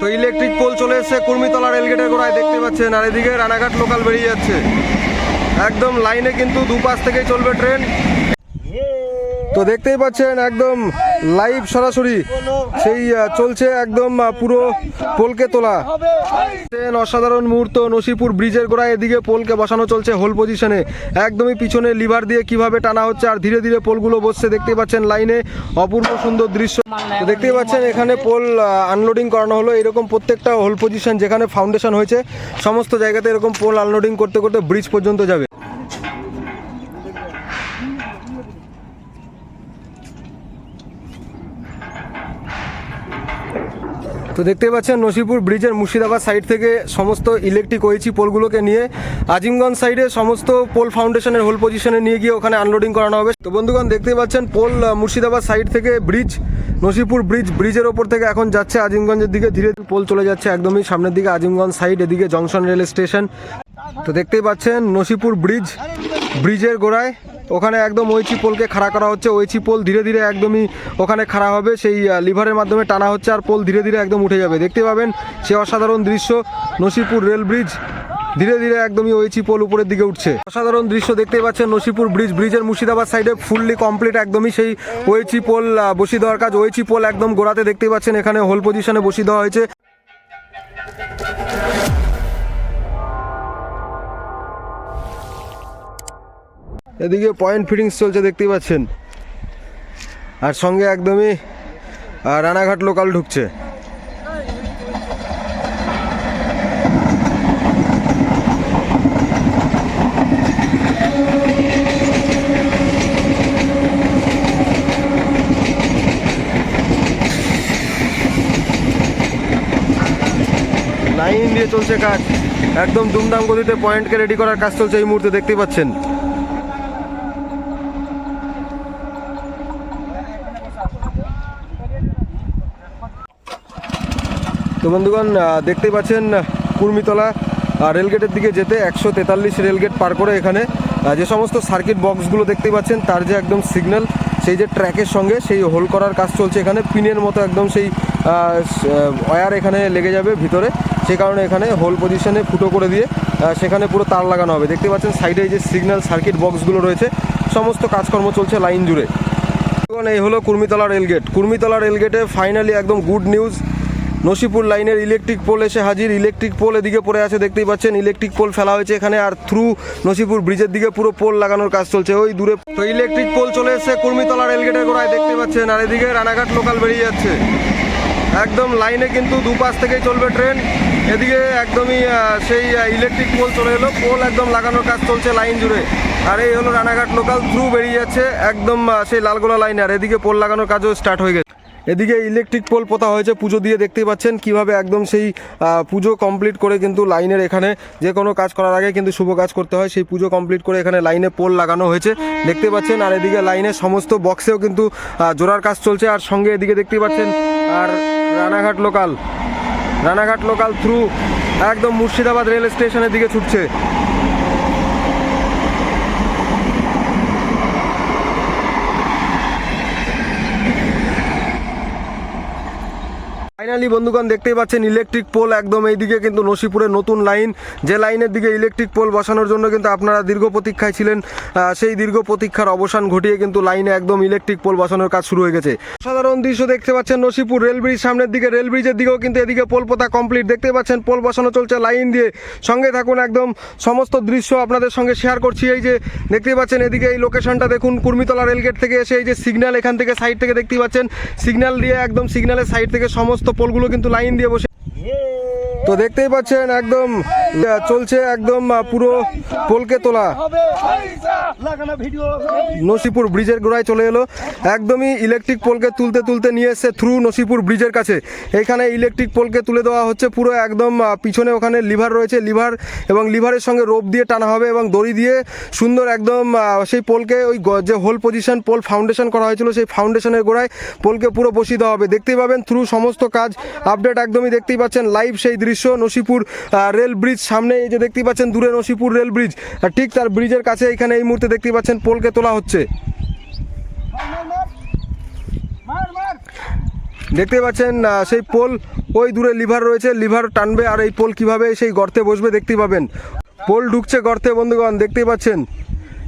তো electric pole চলে এসেছে, কুর্মিতলা রেলগেটের গোড়ায় দেখতে পাচ্ছেন, আর এদিকে রানাঘাট লোকাল বেরিয়ে যাচ্ছে। একদম লাইনে কিন্তু দুপাশ থেকেই চলবে ট্রেন তো দেখতেই পাচ্ছেন একদম লাইভ সরাসরি সেই চলছে একদম পুরো পোলকে তোলা। অসাধারণ মুহূর্ত, নসিপুর ব্রিজের গোড়ায় এদিকে পোলকে বসানো চলছে হোল পজিশনে একদমই পিছনে লিভার দিয়ে কীভাবে টানা হচ্ছে আর ধীরে ধীরে পোলগুলো বসছে দেখতে পাচ্ছেন লাইনে অপূর্ব সুন্দর দৃশ্য। দেখতেই পাচ্ছেন এখানে পোল আনলোডিং করানো হলো। এরকম প্রত্যেকটা হোল পজিশন যেখানে ফাউন্ডেশন হয়েছে, সমস্ত জায়গাতে এরকম পোল আনলোডিং করতে করতে ব্রিজ পর্যন্ত যাবে। তো দেখতে পাচ্ছেন নসিপুর ব্রিজের মুর্শিদাবাদ সাইড থেকে সমস্ত ইলেকট্রিক ওইচি পোলগুলোকে নিয়ে আজিমগঞ্জ সাইডে সমস্ত পোল ফাউন্ডেশনের হোল পজিশনে নিয়ে গিয়ে ওখানে আনলোডিং করানো হবে। তো বন্ধুগণ, দেখতেই পাচ্ছেন পোল মুর্শিদাবাদ সাইড থেকে ব্রিজ, নসিপুর ব্রিজ, ব্রিজের ওপর থেকে এখন যাচ্ছে আজিমগঞ্জের দিকে। ধীরে ধীরে পোল চলে যাচ্ছে একদমই সামনের দিকে, আজিমগঞ্জ সাইড, এদিকে জংশন রেল স্টেশন। তো দেখতেই পাচ্ছেন নসিপুর ব্রিজ, ব্রিজের গোড়ায় ওখানে একদম ওইচি পোলকে খাড়া করা হচ্ছে। ওইচি পোল ধীরে ধীরে একদমই ওখানে খাড়া হবে। সেই লিভারের মাধ্যমে টানা হচ্ছে আর পোল ধীরে ধীরে একদম উঠে যাবে। দেখতে পাবেন সে অসাধারণ দৃশ্য, নসিপুর রেল ব্রিজ। ধীরে ধীরে একদমই ওইচি পোল উপরের দিকে উঠছে। অসাধারণ দৃশ্য দেখতেই পাচ্ছেন নসিপুর ব্রিজ। ব্রিজের মুর্শিদাবাদ সাইডে ফুললি কমপ্লিট একদমই সেই ওইচি পোল বসিয়ে দেওয়ার কাজ। ওইচি পোল একদম গোড়াতে দেখতেই পাচ্ছেন এখানে হোল পজিশনে বসি দেওয়া হয়েছে। এদিকে পয়েন্ট ফিটিংস চলছে, দেখতেই পাচ্ছেন। আর সঙ্গে একদমই রানাঘাট লোকাল ঢুকছে। লাইন দিয়ে চলছে কাজ। একদম দুমদাম গতিতে পয়েন্টকে রেডি করার কাজ চলছে এই মুহূর্তে, দেখতেই পাচ্ছেন। তো বন্ধুগণ দেখতেই পাচ্ছেন কুর্মিতলা রেলগেটের দিকে যেতে একশো তেতাল্লিশ রেলগেট পার করে এখানে যে সমস্ত সার্কিট বক্সগুলো দেখতেই পাচ্ছেন, তার যে একদম সিগন্যাল সেই যে ট্র্যাকের সঙ্গে সেই হোল করার কাজ চলছে এখানে, পিনের মতো একদম সেই ওয়ার এখানে লেগে যাবে ভিতরে, সে কারণে এখানে হোল পজিশনে ফুটো করে দিয়ে সেখানে পুরো তার লাগানো হবে। দেখতে পাচ্ছেন সাইডে যে সিগন্যাল সার্কিট বক্সগুলো রয়েছে, সমস্ত কাজকর্ম চলছে লাইন জুড়ে। এই হলো কুর্মিতলা রেলগেট। কুর্মিতলা রেলগেটে ফাইনালি একদম গুড নিউজ নসিপুর লাইনের ইলেকট্রিক পোল এসে হাজির। ইলেকট্রিক পোল এদিকে পড়ে আছে, দেখতেই পাচ্ছেন। ইলেকট্রিক পোল ফেলা হয়েছে এখানে আর থ্রু নসিপুর ব্রিজের দিকে পুরো পোল লাগানোর কাজ চলছে। ওই দূরে তো ইলেকট্রিক পোল চলে এসেছে কুর্মিতলা রেলগেটের গোড়ায় দেখতে পাচ্ছেন। আর এদিকে রানাঘাট লোকাল বেরিয়ে যাচ্ছে। একদম লাইনে কিন্তু দুপাশ থেকেই চলবে ট্রেন। এদিকে একদমই সেই ইলেকট্রিক পোল চলে এলো। পোল একদম লাগানোর কাজ চলছে লাইন জুড়ে। আর এই হলো রানাঘাট লোকাল। থ্রু বেরিয়ে যাচ্ছে। একদম সেই লালগোলা লাইন। আর এদিকে পোল লাগানোর কাজও স্টার্ট হয়ে গেছে। এদিকে ইলেকট্রিক পোল পোতা হয়েছে, পুজো দিয়ে দেখতেই পাচ্ছেন কীভাবে একদম সেই পুজো কমপ্লিট করে কিন্তু লাইনের এখানে যে কোনো কাজ করার আগে কিন্তু শুভ কাজ করতে হয়। সেই পুজো কমপ্লিট করে এখানে লাইনে পোল লাগানো হয়েছে। দেখতে পাচ্ছেন, আর এদিকে লাইনের সমস্ত বক্সেও কিন্তু জোড়ার কাজ চলছে। আর সঙ্গে এদিকে দেখতেই পাচ্ছেন, আর Ranaghat local Ranaghat local through একদম মুর্শিদাবাদ রেল স্টেশনের দিকে ছুটছে। ফাইনালি বন্ধুগণ দেখতেই পাচ্ছেন ইলেকট্রিক পোল একদম এইদিকে কিন্তু নসিপুরের নতুন লাইন যে লাইনের দিকে ইলেকট্রিক পোল বসানোর জন্য কিন্তু আপনারা দীর্ঘ প্রতীক্ষায় ছিলেন সেই দীর্ঘ প্রতীক্ষার অবসান ঘটিয়ে কিন্তু লাইনে একদম ইলেকট্রিক পোল বসানোর কাজ শুরু হয়ে গেছে। সাধারণ দৃশ্য দেখতে পাচ্ছেন নসিপুর রেল ব্রিজ সামনের দিকে রেল ব্রিজের দিকেও কিন্তু এদিকে পোল পোতা কমপ্লিট দেখতে পাচ্ছেন পোল বসানো চলছে লাইন দিয়ে। সঙ্গে থাকুন একদম সমস্ত দৃশ্য আপনাদের সঙ্গে শেয়ার করছি। এই যে দেখতে পাচ্ছেন এদিকে এই লোকেশনটা দেখুন, কুর্মিতলা রেলগেট থেকে এসে এই যে সিগন্যাল এখান থেকে সাইড থেকে দেখতে পাচ্ছেন। সিগন্যাল দিয়ে একদম সিগন্যালের সাইড থেকে সমস্ত পোলগুলো কিন্তু লাইন দিয়ে বসে তো দেখতেই পাচ্ছেন একদম চলছে একদম পুরো পোলকে তোলা। নসিপুর ব্রিজের গোড়ায় চলে এলো। একদমই ইলেকট্রিক পোলকে তুলতে তুলতে নিয়ে এসছে থ্রু নসিপুর ব্রিজের কাছে। এখানে ইলেকট্রিক পোলকে তুলে দেওয়া হচ্ছে পুরো একদম পিছনে ওখানে লিভার রয়েছে, লিভার এবং লিভারের সঙ্গে রোপ দিয়ে টানা হবে এবং দড়ি দিয়ে সুন্দর একদম সেই পোলকে ওই যে হোল পজিশন পোল ফাউন্ডেশন করা হয়েছিল, সেই ফাউন্ডেশনের গোড়ায় পোলকে পুরো বসিয়ে দেওয়া হবে। দেখতেই পাবেন থ্রু সমস্ত কাজ আপডেট একদমই দেখতেই পাচ্ছেন লাইভ সেই দৃশ্য। নসিপুর আহ, রেল ব্রিজ সামনে এই যে দেখতে পাচ্ছেন দূরে নসিপুর রেল ব্রিজ ঠিক তার ব্রিজের কাছে এখানে এই মুহূর্তে দেখতে পাচ্ছেন পোলকে তোলা হচ্ছে। দেখতে পাচ্ছেন সেই পোল ওই দূরে লিভার রয়েছে লিভার টানবে আর এই পোল কীভাবে সেই গর্তে বসবে দেখতে পাবেন। পোল ঢুকছে গর্তে বন্ধুগণ দেখতেই পাচ্ছেন।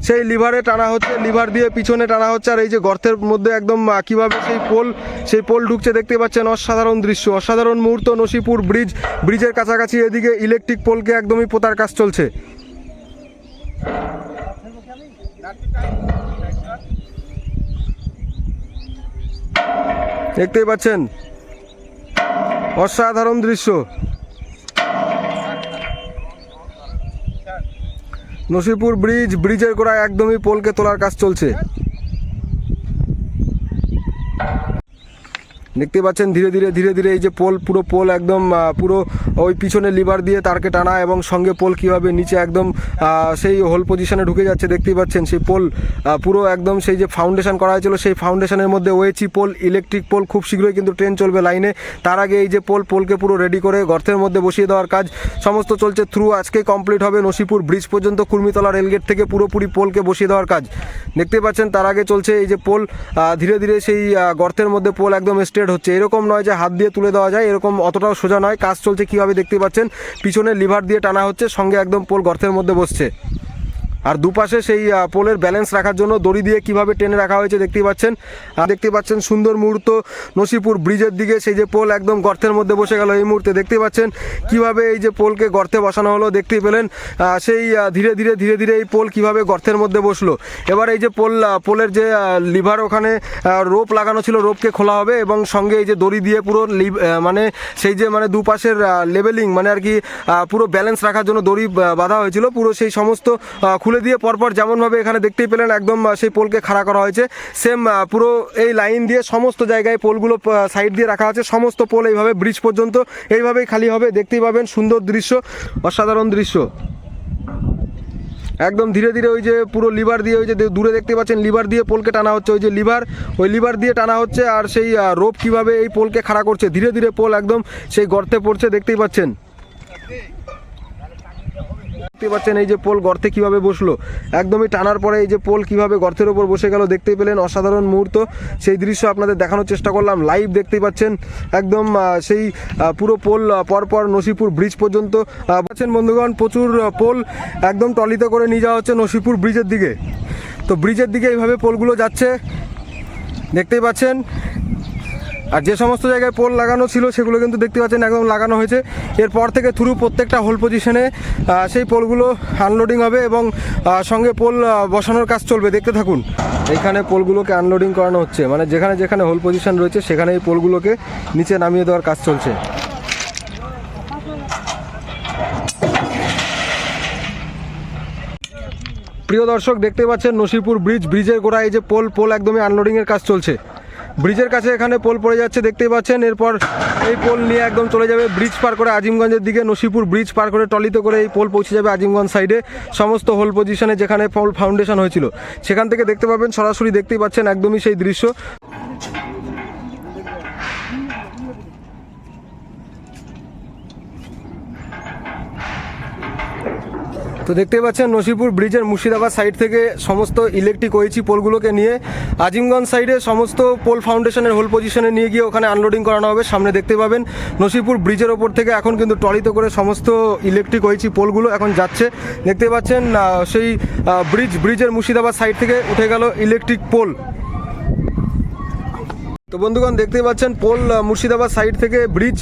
সেই লিভারে টানা হচ্ছে, লিভার দিয়ে পিছনে টানা হচ্ছে, আর এই যে গর্তের মধ্যে একদম কীভাবে সেই পোল সেই পোল ঢুকছে দেখতে পাচ্ছেন অসাধারণ দৃশ্য, অসাধারণ মুহূর্ত, নসিপুর ব্রিজ, ব্রিজের কাছাকাছি এদিকে ইলেকট্রিক পোলকে একদমই পোতার কাজ চলছে। দেখতেই পাচ্ছেন, অসাধারণ দৃশ্য। নসিপুর ব্রিজ ব্রিজের গোড়ায় একদমই পোলকে তোলার কাজ চলছে। দেখতে পাচ্ছেন, ধীরে ধীরে ধীরে ধীরে এই যে পোল, পুরো পোল একদম পুরো ওই পিছনে লিভার দিয়ে তারকে টানা এবং সঙ্গে পোল কীভাবে নিচে একদম সেই হোল পজিশনে ঢুকে যাচ্ছে, দেখতেই পাচ্ছেন সেই পোল পুরো একদম সেই যে ফাউন্ডেশন করা হয়েছিল, সেই ফাউন্ডেশনের মধ্যে ওয়েচি পোল ইলেকট্রিক পোল খুব শীঘ্রই কিন্তু ট্রেন চলবে লাইনে তার আগে এই যে পোল, পোলকে পুরো রেডি করে গর্তের মধ্যে বসিয়ে দেওয়ার কাজ সমস্ত চলছে থ্রু আজকেই কমপ্লিট হবে নসিপুর ব্রিজ পর্যন্ত কুর্মিতলা রেলগেট থেকে পুরোপুরি পোলকে বসিয়ে দেওয়ার কাজ। দেখতে পাচ্ছেন, তার আগে চলছে এই যে পোল ধীরে ধীরে সেই গর্তের মধ্যে পোল একদম স্ট্রেট হচ্ছে। এরকম নয় যে হাত দিয়ে তুলে দেওয়া যায়, এরকম অতটাও সোজা নয়। কাজ চলছে কীভাবে দেখতে পাচ্ছেন? পিছনে লিভার দিয়ে টানা হচ্ছে, সঙ্গে একদম পোল গর্তের মধ্যে বসছে। আর দুপাশে সেই পোলের ব্যালেন্স রাখার জন্য দড়ি দিয়ে কীভাবে টেনে রাখা হয়েছে দেখতেই পাচ্ছেন। আর দেখতে পাচ্ছেন সুন্দর মুহূর্ত, নসিপুর ব্রিজের দিকে সেই যে পোল একদম গর্তের মধ্যে বসে গেল এই মুহূর্তে। দেখতে পাচ্ছেন কীভাবে এই যে পোলকে গর্তে বসানো হলো, দেখতেই পেলেন সেই ধীরে ধীরে ধীরে ধীরে এই পোল কীভাবে গর্তের মধ্যে বসল। এবার এই যে পোল পোলের যে লিভার ওখানে রোপ লাগানো ছিল, রোপকে খোলা হবে এবং সঙ্গে এই যে দড়ি দিয়ে পুরো মানে সেই যে মানে দুপাশের লেভেলিং মানে আর কি পুরো ব্যালেন্স রাখার জন্য দড়ি বাঁধা হয়েছিল। পুরো সেই সমস্ত খুলে দিয়ে পরপর যেমনভাবে এখানে দেখতেই পেলেন একদম সেই পোলকে খাড়া করা হয়েছে। সেম পুরো এই লাইন দিয়ে সমস্ত জায়গায় পোলগুলো সাইড দিয়ে রাখা আছে। সমস্ত পোল এইভাবে ব্রিজ পর্যন্ত এইভাবেই খালি হবে। দেখতেই পাবেন সুন্দর দৃশ্য, অসাধারণ দৃশ্য। একদম ধীরে ধীরে ওই যে পুরো লিভার দিয়ে ওই যে দূরে দেখতে পাচ্ছেন, লিভার দিয়ে পোলকে টানা হচ্ছে। ওই যে লিভার, ওই লিভার দিয়ে টানা হচ্ছে আর সেই রোপ কীভাবে এই পোলকে খাড়া করছে। ধীরে ধীরে পোল একদম সেই গর্তে পড়ছে, দেখতেই পাচ্ছেন। দেখতে পাচ্ছেন এই যে পোল গর্তে কীভাবে বসল? একদমই টানার পরে এই যে পোল কীভাবে গর্তের ওপর বসে গেল দেখতেই পেলেন অসাধারণ মুহূর্ত। সেই দৃশ্য আপনাদের দেখানোর চেষ্টা করলাম। লাইভ দেখতেই পাচ্ছেন একদম সেই পুরো পোল পরপর নসিপুর ব্রিজ পর্যন্ত পাচ্ছেন বন্ধুগণ, প্রচুর পোল একদম টলিতে করে নিয়ে যাওয়া হচ্ছে নসিপুর ব্রিজের দিকে। তো ব্রিজের দিকে এইভাবে পোলগুলো যাচ্ছে। দেখতেই পাচ্ছেন আর যে সমস্ত জায়গায় পোল লাগানো ছিল, সেগুলো কিন্তু দেখতে পাচ্ছেন একদম লাগানো হয়েছে। এরপর থেকে থ্রু প্রত্যেকটা হোল পজিশনে সেই পোলগুলো আনলোডিং হবে এবং সঙ্গে পোল বসানোর কাজ চলবে। দেখতে থাকুন। এখানে পোলগুলোকে আনলোডিং করানো হচ্ছে। মানে যেখানে যেখানে হোল পজিশন রয়েছে সেখানে এই পোলগুলোকে নিচে নামিয়ে দেওয়ার কাজ চলছে। প্রিয় দর্শক, দেখতে পাচ্ছেন নসিপুর ব্রিজ। ব্রিজের গোড়ায় এই যে পোল পোল একদমই আনলোডিংয়ের কাজ চলছে। ব্রিজের কাছে এখানে পোল পড়ে যাচ্ছে, দেখতেই পাচ্ছেন। এরপর এই পোল নিয়ে একদম চলে যাবে ব্রিজ পার করে আজিমগঞ্জের দিকে, নসিপুর ব্রিজ পার করে টলিতে করে এই পোল পৌঁছে যাবে আজিমগঞ্জ সাইডে। সমস্ত হোল পজিশনে যেখানে পোল ফাউন্ডেশন হয়েছিল, সেখান থেকে দেখতে পাবেন, সরাসরি দেখতেই পাচ্ছেন একদমই সেই দৃশ্য। তো দেখতেই পাচ্ছেন, নসিপুর ব্রিজের মুর্শিদাবাদ সাইড থেকে সমস্ত ইলেকট্রিক ওয়েচি পোলগুলোকে নিয়ে আজিমগঞ্জ সাইডে সমস্ত পোল ফাউন্ডেশনের হোল পজিশনে নিয়ে গিয়ে ওখানে আনলোডিং করানো হবে। সামনে দেখতে পাবেন, নসিপুর ব্রিজের ওপর থেকে এখন কিন্তু টলিতে করে সমস্ত ইলেকট্রিক ওয়েচি পোলগুলো এখন যাচ্ছে। দেখতে পাচ্ছেন সেই ব্রিজ, ব্রিজের মুর্শিদাবাদ সাইড থেকে উঠে গেল ইলেকট্রিক পোল। তো বন্ধুগণ, দেখতেই পাচ্ছেন, পোল মুর্শিদাবাদ সাইড থেকে ব্রিজ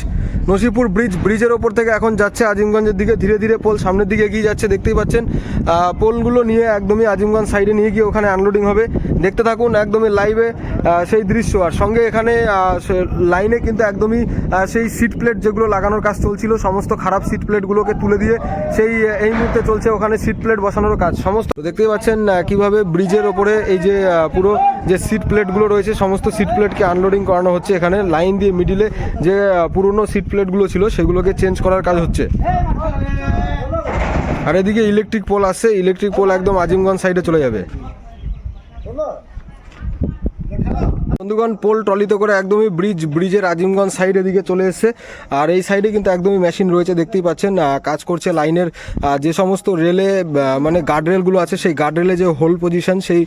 নসিপুর ব্রিজ, ব্রিজের ওপর থেকে এখন যাচ্ছে আজিমগঞ্জের দিকে। ধীরে ধীরে পোল সামনের দিকে এগিয়ে যাচ্ছে, দেখতেই পাচ্ছেন। পোলগুলো নিয়ে একদমই আজিমগঞ্জ সাইডে নিয়ে গিয়ে ওখানে আনলোডিং হবে। দেখতে থাকুন, একদমই লাইভে সেই দৃশ্য। আর সঙ্গে এখানে লাইনে কিন্তু একদমই সেই সিট প্লেট যেগুলো লাগানোর কাজ চলছিল, সমস্ত খারাপ সিট প্লেটগুলোকে তুলে দিয়ে সেই এই মুহূর্তে চলছে ওখানে সিট প্লেট বসানোর কাজ। সমস্ত দেখতেই পাচ্ছেন কীভাবে ব্রিজের ওপরে এই যে পুরো যে সিট প্লেটগুলো রয়েছে, সমস্ত সিট প্লেটকে আনলোডিং করানো হচ্ছে এখানে। লাইন দিয়ে মিডিলে যে পুরনো সিট প্লেটগুলো ছিল, সেগুলোকে চেঞ্জ করার কাজ হচ্ছে। আর এদিকে ইলেকট্রিক পোল আছে ইলেকট্রিক পোল একদম আজিমগঞ্জ সাইডে চলে যাবে। বন্ধুগণ, পোল ট্রলিতে করে একদমই ব্রিজ, ব্রিজের আজিমগঞ্জ সাইড এদিকে চলে এসেছে। আর এই সাইডে কিন্তু একদমই মেশিন রয়েছে, দেখতেই পাচ্ছেন। কাজ করছে লাইনের যে সমস্ত রেলে মানে গার্ডরেলগুলো আছে, সেই গার্ডরেলে যে হোল পজিশন সেই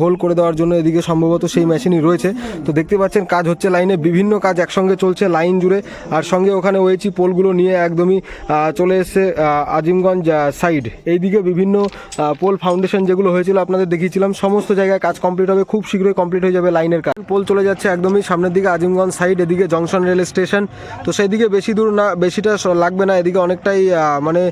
হোল করে দেওয়ার জন্য এদিকে সম্ভবত সেই মেশিনই রয়েছে। তো দেখতে পাচ্ছেন, কাজ হচ্ছে লাইনে, বিভিন্ন কাজ একসঙ্গে চলছে লাইন জুড়ে। আর সঙ্গে ওখানে ওয়েছি পোলগুলো নিয়ে একদমই চলে এসছে আজিমগঞ্জ সাইড এইদিকে বিভিন্ন পোল ফাউন্ডেশন যেগুলো হয়েছিল, আপনাদের দেখিয়েছিলাম, সমস্ত জায়গায় কাজ কমপ্লিট হবে, খুব শীঘ্রই কমপ্লিট হয়ে যাবে লাইনের কাজ। পোল চলে যাচ্ছে একদমই সামনের দিকে আজিমগঞ্জ সাইড এদিকে জংশন রেল স্টেশন। তো সেদিকে বেশি দূর না, বেশিটা লাগবে না, এদিকে অনেকটাই মানে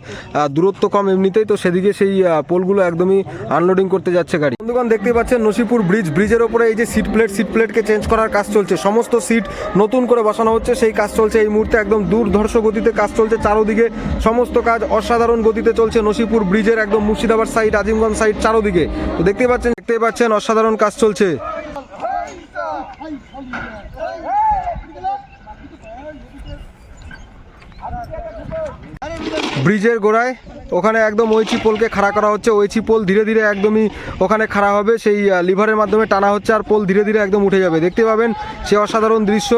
দূরত্ব কম এমনিতেই। তো সেদিকে সেই পোলগুলো একদমই আনলোডিং করতে যাচ্ছে গাড়ি। বন্ধুগণ, দেখতে পাচ্ছেন নসিপুর ব্রিজ ব্রিজের ওপরে এই যে সিট প্লেট সিট প্লেটকে চেঞ্জ করার কাজ চলছে। সমস্ত সিট নতুন করে বসানো হচ্ছে, সেই কাজ চলছে। এই মুহূর্তে একদম দূরধর্ষ গতিতে কাজ চলছে। চারোদিকে সমস্ত কাজ অসাধারণ গতিতে চলছে নসিপুর ব্রিজের একদম মুর্শিদাবাদ সাইড আজিমগঞ্জ সাইড চারোদিকে। তো দেখতে পাচ্ছেন দেখতে পাচ্ছেন অসাধারণ কাজ চলছে। ব্রিজের গোড়ায়, ওখানে একদম ওইচি পোলকে খাড়া করা হচ্ছে। ওইচি পোল ধীরে ধীরে একদমই ওখানে খাড়া হবে। সেই লিভারের মাধ্যমে টানা হচ্ছে আর পোল ধীরে ধীরে একদম উঠে যাবে। দেখতে পাবেন, সে অসাধারণ দৃশ্য।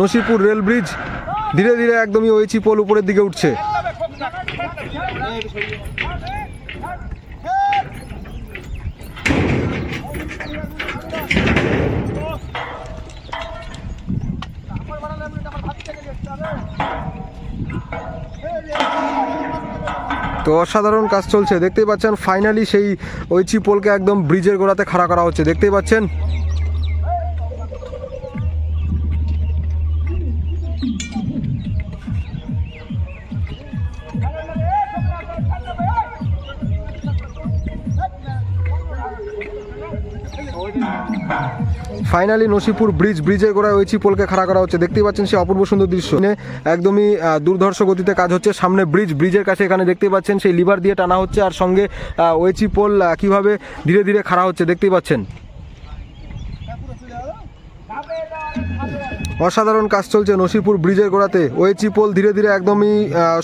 নসিপুর রেল ব্রিজ ধীরে ধীরে একদমই ওইচি পোল উপরের দিকে উঠছে। তো অসাধারণ কাজ চলছে। দেখতেই পাচ্ছেন ফাইনালি সেই ওই চিপোলকে একদম ব্রিজের গোড়াতে খাড়া করা হচ্ছে। দেখতেই পাচ্ছেন? ফাইনালি নসিপুর ব্রিজ ব্রিজের গোড়ায় ওই চিপলকে খাড়া করা হচ্ছে। দেখতেই পাচ্ছেন সে অপূর্ব সুন্দর দৃশ্য। একদমই দুর্ধর্ষ গতিতে কাজ হচ্ছে। সামনে ব্রিজ ব্রিজের কাছে এখানে দেখতেই পাচ্ছেন সেই লিভার দিয়ে টানা হচ্ছে। আর সঙ্গে ওই চিপল পোল কীভাবে ধীরে ধীরে খাড়া হচ্ছে, দেখতেই পাচ্ছেন। অসাধারণ কাজ চলছে নসিপুর ব্রিজের গোড়াতে। ওয়েচি পোল ধীরে ধীরে একদমই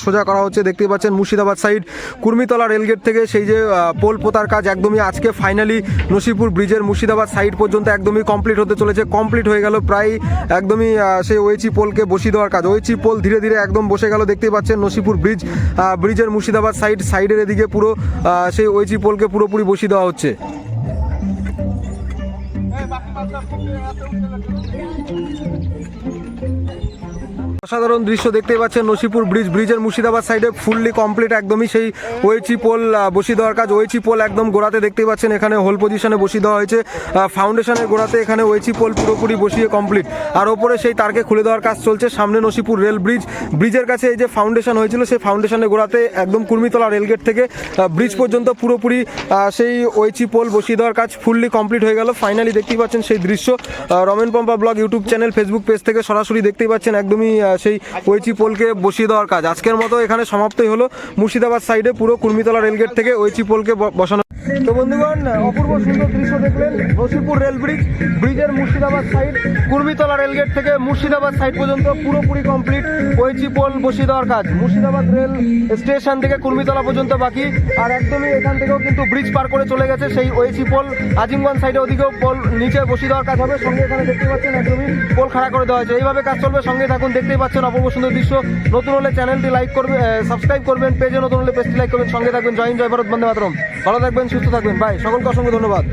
সোজা করা হচ্ছে। দেখতে পাচ্ছেন মুর্শিদাবাদ সাইড, কুর্মিতলা রেলগেট থেকে সেই যে পোল পোতার কাজ একদমই আজকে ফাইনালি নসিপুর ব্রিজের মুর্শিদাবাদ সাইড পর্যন্ত একদমই কমপ্লিট হতে চলেছে। কমপ্লিট হয়ে গেল প্রায় একদমই সেই ওয়েচি পোলকে বসিয়ে দেওয়ার কাজ। ওয়েচি পোল ধীরে ধীরে একদম বসে গেল। দেখতেই পাচ্ছেন নসিপুর ব্রিজ ব্রিজের মুর্শিদাবাদ সাইড, সাইডের এদিকে পুরো সেই ওয়েচি পোলকে পুরোপুরি বসিয়ে দেওয়া হচ্ছে। অসাধারণ দৃশ্য দেখতেই পাচ্ছেন নসিপুর ব্রিজ, ব্রিজের মুর্শিদাবাদ সাইডে ফুললি কমপ্লিট একদমই সেই ওয়েচি পোল বসিয়ে দেওয়ার কাজ। ওয়েচি পোল একদম গোড়াতে দেখতেই পাচ্ছেন এখানে হোল পজিশনে বসিয়ে দেওয়া হয়েছে। ফাউন্ডেশনের গোড়াতে এখানে ওয়েচি পোল পুরোপুরি বসিয়ে কমপ্লিট আর ওপরে সেই তারকে খুলে দেওয়ার কাজ চলছে। সামনে নসিপুর রেল ব্রিজ ব্রিজের কাছে এই যে ফাউন্ডেশন হয়েছিল, সেই ফাউন্ডেশনের গোড়াতে একদম কুর্মিতলা রেলগেট থেকে ব্রিজ পর্যন্ত পুরোপুরি সেই ওয়েচি পোল বসিয়ে দেওয়ার কাজ ফুললি কমপ্লিট হয়ে গেল। ফাইনালি দেখতেই পাচ্ছেন সেই দৃশ্য। Ramen Pampa blog YouTube channel Facebook page থেকে সরাসরি দেখতেই পাচ্ছেন একদমই সেই ওইচি পোলকে বসিয়ে দেওয়ার কাজ। আজকের মতো এখানে সমাপ্তই হলো। মুর্শিদাবাদ সাইডে পুরো কুর্মিতলা রেলগেট থেকে ওইচি পোলকে বসানো তো বন্ধুগণ, অপূর্ব সুন্দর দৃশ্য দেখলেন নসিপুর রেল ব্রিজ, ব্রিজের মুর্শিদাবাদ সাইড কুর্মিতলা রেলগেট থেকে মুর্শিদাবাদ সাইড পর্যন্ত পুরোপুরি কমপ্লিট ওয়েচি পোল বসিয়ে দেওয়ার কাজ। মুর্শিদাবাদ রেল স্টেশন থেকে কুর্মিতলা পর্যন্ত বাকি, আর একদমই এখান থেকেও কিন্তু ব্রিজ পার করে চলে গেছে সেই ওয়েচি পোল। আজিমগঞ্জ সাইডে ওদিকেও পোল নিচে বসিয়ে দেওয়ার কাজ হবে, সঙ্গে এখানে দেখতে পাচ্ছেন একদমই পোল খাড়া করে দেওয়া হয়েছে। এইভাবে কাজ চলবে, সঙ্গে থাকুন, দেখতেই পাচ্ছেন অপূর্ব সুন্দর দৃশ্য। নতুন হলে চ্যানেলটি লাইক করবেন সাবস্ক্রাইব করবেন পেজে নতুন হলে পেজটি লাইক করবেন, সঙ্গে থাকবেন জয় জয় ভারত, বন্দে মাতরম। ভালো থাকবেন সুস্থ থাকবেন। বাই সকলকে অসংখ্য ধন্যবাদ।